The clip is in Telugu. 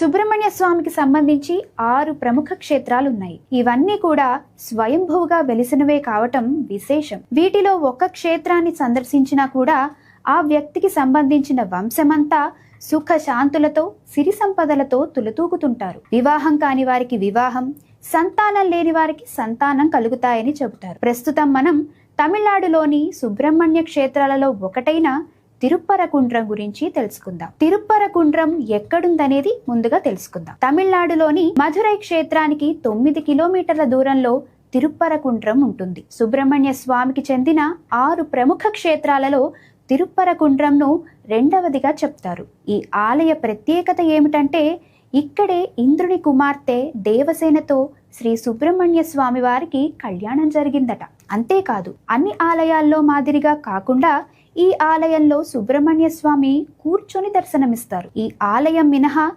సుబ్రహ్మణ్య స్వామికి సంబంధించి ఆరు ప్రముఖ క్షేత్రాలున్నాయి. ఇవన్నీ కూడా స్వయంభువుగా వెలిసినవే కావటం విశేషం. వీటిలో ఒక క్షేత్రాన్ని సందర్శించినా కూడా ఆ వ్యక్తికి సంబంధించిన వంశమంతా సుఖ శాంతులతో సిరి సంపదలతో తులతూగుతుంటారు. వివాహం కాని వారికి వివాహం సంతానం లేని వారికి సంతానం కలుగుతాయని చెబుతారు. ప్రస్తుతం మనం తమిళనాడులోని సుబ్రహ్మణ్య క్షేత్రాలలో ఒకటైన తిరుప్పరకుండ్రం గురించి తెలుసుకుందాం. తిరుప్పరకుండ్రం ఎక్కడుందనేది ముందుగా తెలుసుకుందాం. తమిళనాడులోని మధురై క్షేత్రానికి తొమ్మిది కిలోమీటర్ల దూరంలో తిరుప్పరకుండ్రం ఉంటుంది. సుబ్రహ్మణ్య స్వామికి చెందిన ఆరు ప్రముఖ క్షేత్రాలలో తిరుప్పరకుండ్రంను రెండవదిగా చెప్తారు. ఈ ఆలయ ప్రత్యేకత ఏమిటంటే ఇక్కడే ఇంద్రుని కుమార్తె దేవసేనతో శ్రీ సుబ్రహ్మణ్య స్వామి వారికి కళ్యాణం జరిగిందట. అంతేకాదు అన్ని ఆలయాల్లో మాదిరిగా కాకుండా ఈ ఆలయంలో సుబ్రహ్మణ్య స్వామి కూర్చొని దర్శనమిస్తారు. ఈ ఆలయం మినహా